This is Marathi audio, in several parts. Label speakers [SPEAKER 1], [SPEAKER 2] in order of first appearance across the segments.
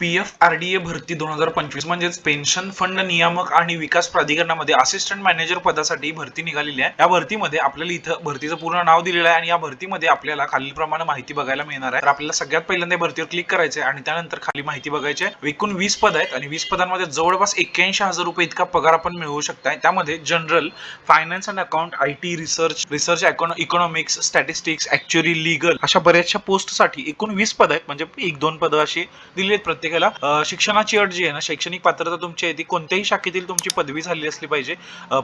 [SPEAKER 1] P F R D A भरती दोन हजार पंचवीस म्हणजेच पेन्शन फंड नियामक आणि विकास प्राधिकरणामध्ये असिस्टंट मॅनेजर पदासाठी भरती निघालेली आहे. या भरतीमध्ये आपल्याला इथं भरतीचं पूर्ण नाव दिलेलं आहे आणि या भरतीमध्ये आपल्याला खालीलप्रमाणे माहिती बघायला मिळणार आहे. तर आपल्याला सगळ्यात पहिल्यांदा भरतीवर क्लिक करायचं आहे आणि त्यानंतर खाली माहिती बघायची आहे. एकूण वीस पद आहेत आणि वीस पदांमध्ये जवळपास एक्क्याऐंशी हजार रुपये इतका पगार आपण मिळवू शकताय. त्यामध्ये general finance and account I T research research economics statistics actuarial legal अशा बऱ्याचशा पोस्टसाठी एकूण वीस पद आहेत. म्हणजे एक दोन पदं अशी दिली आहेत प्रत्येकाला शिक्षणाची अट जी आहे ना शैक्षणिक पात्रता तुमची आहे ती कोणत्याही शाखेतील तुमची पदवी झाली असली पाहिजे.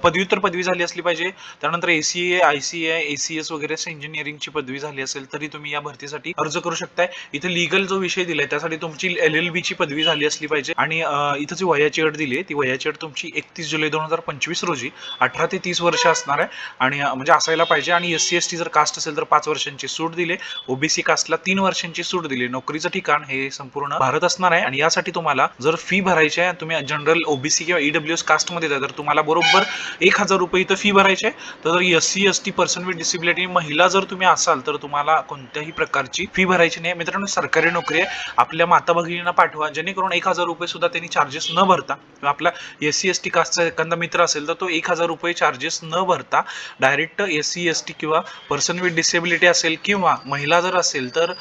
[SPEAKER 1] पदव्युत्तर पदवी झाली असली पाहिजे. त्यानंतर ACA I C A ACS वगैरे इंजिनिअरिंगची पदवी झाली असेल तरी तुम्ही या भरतीसाठी अर्ज करू शकताय. इथे लिगल जो विषय दिलाय त्यासाठी तुमची एल एल बी ची पदवी झाली असली पाहिजे. आणि इथं जी वयाची अट दिली ती वयाची अट तुमची एकतीस जुलै दोन हजार पंचवीस रोजी अठरा ते तीस वर्ष असणार आहे. आणि म्हणजे असायला पाहिजे. आणि एस सी एस टी जर कास्ट असेल तर पाच वर्षांची सूट दिली ओबीसी कास्टला तीन वर्षांची सूट दिली नोकरीचं ठिकाण हे संपूर्ण भारत असणार आहे आणि यासाठी तुम्हाला जर फी भरायची आहे तुम्ही जनरल ओबीसी किंवा ईडब्ल्यू एस कास्टमध्ये तर तुम्हाला बरोबर एक हजार रुपये इथं फी भरायची आहे. तर S C S T person with disability महिला जर तुम्ही असाल तर तुम्हाला कोणत्याही प्रकारची फी भरायची नाही. मित्रांनो सरकारी नोकरी आहे. आपल्या माता भगिनींना पाठवा. जेणेकरून एक हजार रुपये सुद्धा त्यांनी चार्जेस न भरता किंवा आपला एस सी एस टी कास्टचा एखादा मित्र असेल तर तो एक हजार रुपये चार्जेस न भरता direct S C S T किंवा पर्सन विथ डिसेबिलिटी असेल किंवा महिला जर असेल तर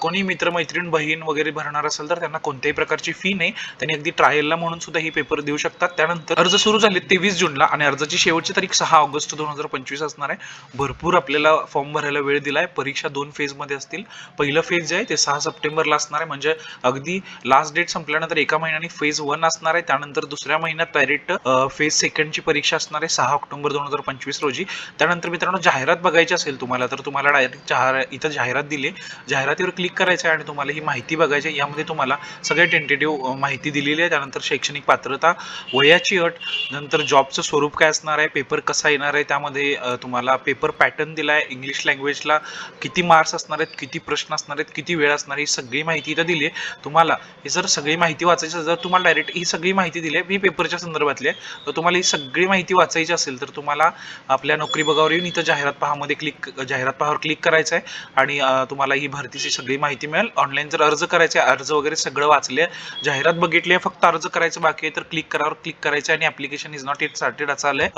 [SPEAKER 1] कोणी मित्र मैत्रीण बहीण वगैरे भरणार असेल तर त्यांना कोणत्या कोणत्याही प्रकारची फी नाही. त्यांनी अगदी ट्रायलला म्हणून सुद्धा ही पेपर देऊ शकतात. त्यानंतर अर्ज सुरू झाले तेवीस जूनला आणि अर्जाची शेवटची तारीख सहा ऑगस्ट दोन हजार पंचवीस असणार आहे. भरपूर आपल्याला फॉर्म भरायला वेळ दिला आहे परीक्षा दोन फेजमध्ये असतील. पहिलं फेज जे आहे ते सहा सप्टेंबरला असणार आहे. म्हणजे अगदी लास्ट डेट संपल्यानंतर एका महिन्याने फेज वन असणार आहे. त्यानंतर दुसऱ्या महिन्यात डायरेक्ट फेज सेकंडची परीक्षा असणार आहे. सहा ऑक्टोबर दोन हजार पंचवीस रोजी. त्यानंतर मित्रांनो जाहिरात बघायची असेल तुम्हाला तर तुम्हाला डायरेक्ट जाहिरात इथं जाहिरात दिली आहे. जाहिरातीवर क्लिक करायचं आहे आणि तुम्हाला ही माहिती बघायची आहे. यामध्ये तुम्हाला सगळे टेंटेटिव्ह माहिती दिलेली आहे. त्यानंतर शैक्षणिक पात्रता वयाची अट नंतर जॉबचं स्वरूप काय असणार आहे पेपर कसा येणार आहे त्यामध्ये तुम्हाला पेपर पॅटर्न दिला आहे. इंग्लिश लँग्वेजला किती मार्क्स असणार आहेत किती प्रश्न असणार आहेत किती वेळ असणार ही सगळी माहिती इथं दिली आहे. तुम्हाला हे जर सगळी माहिती वाचायची असेल, जर तुम्हाला डायरेक्ट ही सगळी माहिती दिली आहे मी पेपरच्या संदर्भातली आहे तर तुम्हाला ही सगळी माहिती वाचायची असेल तर तुम्हाला आपल्या नोकरी बघावर येऊन इथं जाहिरात पहामध्ये क्लिक जाहिरात पहावर क्लिक करायचं आहे. आणि तुम्हाला ही भरतीची सगळी माहिती मिळेल. ऑनलाईन जर अर्ज करायचा आहे, अर्ज वगैरे सगळं वाच वाचले जाहिरात बघितली आहे फक्त अर्ज करायचं बाकी आहे तर क्लिक करावर क्लिक करायचं आणि application is not yet started असं आलंय.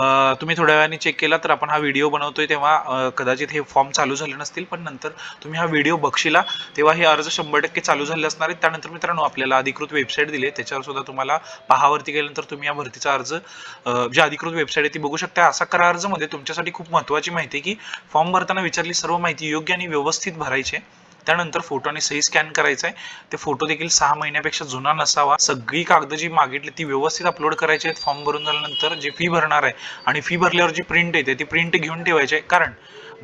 [SPEAKER 1] तुम्ही थोड्या वेळाने चेक केला तर आपण हा व्हिडिओ बनवतोय तेव्हा कदाचित हे फॉर्म चालू झाले नसतील पण नंतर तुम्ही हा व्हिडिओ बघशिला तेव्हा हे अर्ज शंभर टक्के चालू झाले असणार आहेत. त्यानंतर मित्रांनो आपल्याला अधिकृत वेबसाईट दिली आहे त्याच्यावर सुद्धा तुम्हाला पहावरती गेल्यानंतर तुम्ही या भरतीचा अर्ज अ, जी अधिकृत वेबसाईट आहे ती बघू शकता. असा करा अर्जमध्ये तुमच्यासाठी खूप महत्वाची माहिती आहे की फॉर्म भरताना विचारली सर्व माहिती योग्य आणि व्यवस्थित भरायची आहे. त्यानंतर फोटो आणि सही स्कॅन करायचा आहे ते फोटो देखील सहा महिन्यापेक्षा जुना नसावा. सगळी कागद जी मागितली ती व्यवस्थित अपलोड करायची आहेत. फॉर्म भरून झाल्यानंतर जे फी भरणार आहे आणि फी भरल्यावर जी प्रिंट येते ती प्रिंट घेऊन ठेवायची आहे. कारण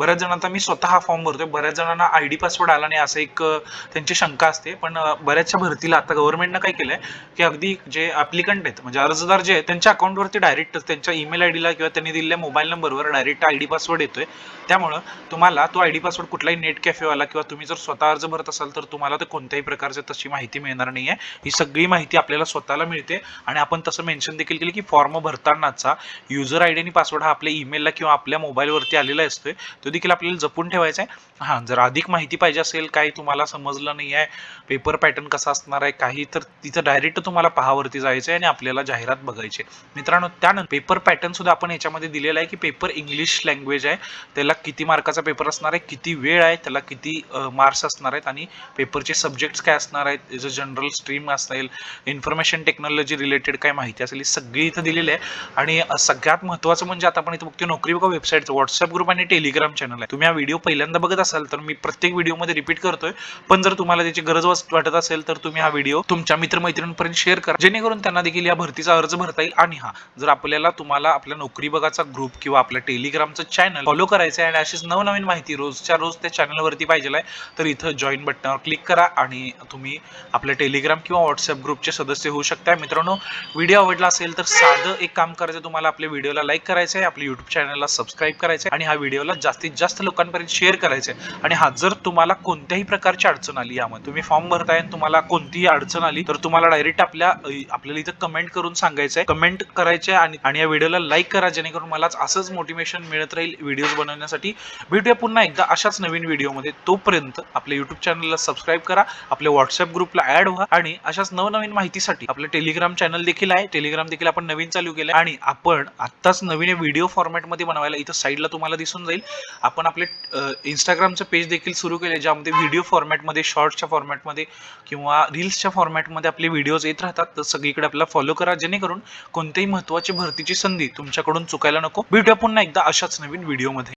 [SPEAKER 1] बऱ्याच जणांना मी स्वतः हा फॉर्म भरतोय. बऱ्याच जणांना आय डी पासवर्ड आला नाही असं एक त्यांची शंका असते. पण बऱ्याचशा भरतीला. आता गव्हर्नमेंटनं काय केलंय की अगदी जे ऍप्लिकंट आहेत म्हणजे अर्जदार जे आहेत त्यांच्या अकाउंटवरती डायरेक्ट त्यांच्या ईमेल आय डीला किंवा त्यांनी दिलेल्या मोबाईल नंबरवर डायरेक्ट आय डी पासवर्ड येतोय. त्यामुळं तुम्हाला तो आय डी पासवर्ड कुठलाही नेट कॅफेवाला किंवा तुम्ही जर स्वतः अर्ज भरत असाल तर तुम्हाला ते कोणत्याही प्रकारची तशी माहिती मिळणार नाही आहे ही सगळी माहिती आपल्याला स्वतःला मिळते. आणि आपण तसं मेन्शन देखील केलं की फॉर्म भरतानाचा युजर आय डी आणि पासवर्ड हा आपल्या ईमेलला किंवा आपल्या मोबाईलवरती आलेला असतोय. तो देखील आपल्याला जपून ठेवायचा आहे हां जर अधिक माहिती पाहिजे असेल काही तुम्हाला समजलं नाही आहे पेपर पॅटर्न कसा असणार आहे काही तर तिथं डायरेक्ट तुम्हाला पहावरती जायचं आहे आणि आपल्याला जाहिरात बघायची आहे. मित्रांनो त्यानंतर पेपर पॅटर्न सुद्धा आपण याच्यामध्ये दिलेला आहे की पेपर इंग्लिश लँग्वेज आहे. त्याला किती मार्काचा पेपर असणार आहे किती वेळ आहे त्याला किती मार्क्स असणार आहेत आणि पेपरचे सब्जेक्ट्स काय असणार आहेत त्याचं जनरल स्ट्रीम असेल इन्फॉर्मेशन टेक्नॉलॉजी रिलेटेड काय माहिती असेल ही सगळी इथं दिलेली आहे. आणि सगळ्यात महत्त्वाचं म्हणजे आता आपण इथं बघतो नोकरी बघा वेबसाईटचं व्हॉट्सअप ग्रुप आणि टेलिग्राम चॅनल आहे. तुम्ही हा व्हिडिओ पहिल्यांदा बघत असाल तर मी प्रत्येक व्हिडिओमध्ये रिपीट करतोय. पण जर तुम्हाला त्याची गरज वाटत असेल तर तुम्ही हा व्हिडिओ तुमच्या मित्रमैत्रिणींपर्यंत शेअर करा. जेणेकरून त्यांना देखील या भरतीचा अर्ज भरता येईल. आणि हा जर आपल्याला तुम्हाला आपल्या नोकरी बघाचा ग्रुप किंवा आपल्या टेलिग्रामचं चॅनल फॉलो करायचं आहे आणि अशीच नवनवीन माहिती रोजच्या रोज त्या चॅनलवरती पाहिजे आहे तर इथं जॉईन बटनावर क्लिक करा आणि तुम्ही आपल्या टेलिग्राम किंवा व्हॉट्सअप ग्रुपचे सदस्य होऊ शकता मित्रांनो व्हिडिओ आवडला असेल तर साधं एक काम करायचं तुम्हाला आपल्या व्हिडिओला लाईक करायचं आहे आपल्या युट्यूब चॅनलला सबस्क्राईब करायचं आहे आणि हा व्हिडिओला जास्त जास्तीत जास्त लोकांपर्यंत शेअर करायचं. आहे आणि हा जर तुम्हाला कोणत्याही प्रकारची अडचण आली यामध्ये तुम्ही फॉर्म भरताय आणि तुम्हाला कोणतीही अडचण आली तर तुम्हाला डायरेक्ट आपल्या आपल्याला इथं कमेंट करून सांगायचं आहे कमेंट करायचे आणि आणि या व्हिडिओला लाईक करा जेणेकरून मलाच असंच मोटिवेशन मिळत राहील व्हिडिओज बनवण्यासाठी. भेटूया पुन्हा एकदा अशाच नवीन व्हिडिओमध्ये तोपर्यंत आपल्या युट्यूब चॅनलला सबस्क्राईब करा आपल्या व्हॉट्सअप ग्रुपला ऍड व्हा आणि अशाच नवनवीन माहितीसाठी आपलं टेलिग्राम चॅनल देखील आहे. टेलिग्राम देखील आपण नवीन चालू केलं आणि आपण आत्ताच नवीन व्हिडिओ फॉर्मॅटमध्ये बनवायला इथं साईडला तुम्हाला दिसून जाईल. आपण आपले इंस्टाग्रामचं पेज देखील सुरू केले ज्यामध्ये व्हिडिओ फॉर्मॅटमध्ये शॉर्ट्सच्या फॉर्मॅटमध्ये किंवा रील्सच्या फॉर्मॅटमध्ये आपले व्हिडिओज येत राहतात तर सगळीकडे आपल्याला फॉलो करा जेणेकरून कोणत्याही महत्त्वाची भरतीची संधी तुमच्याकडून चुकायला नको. भेटूया पुन्हा एकदा अशाच नवीन व्हिडिओमध्ये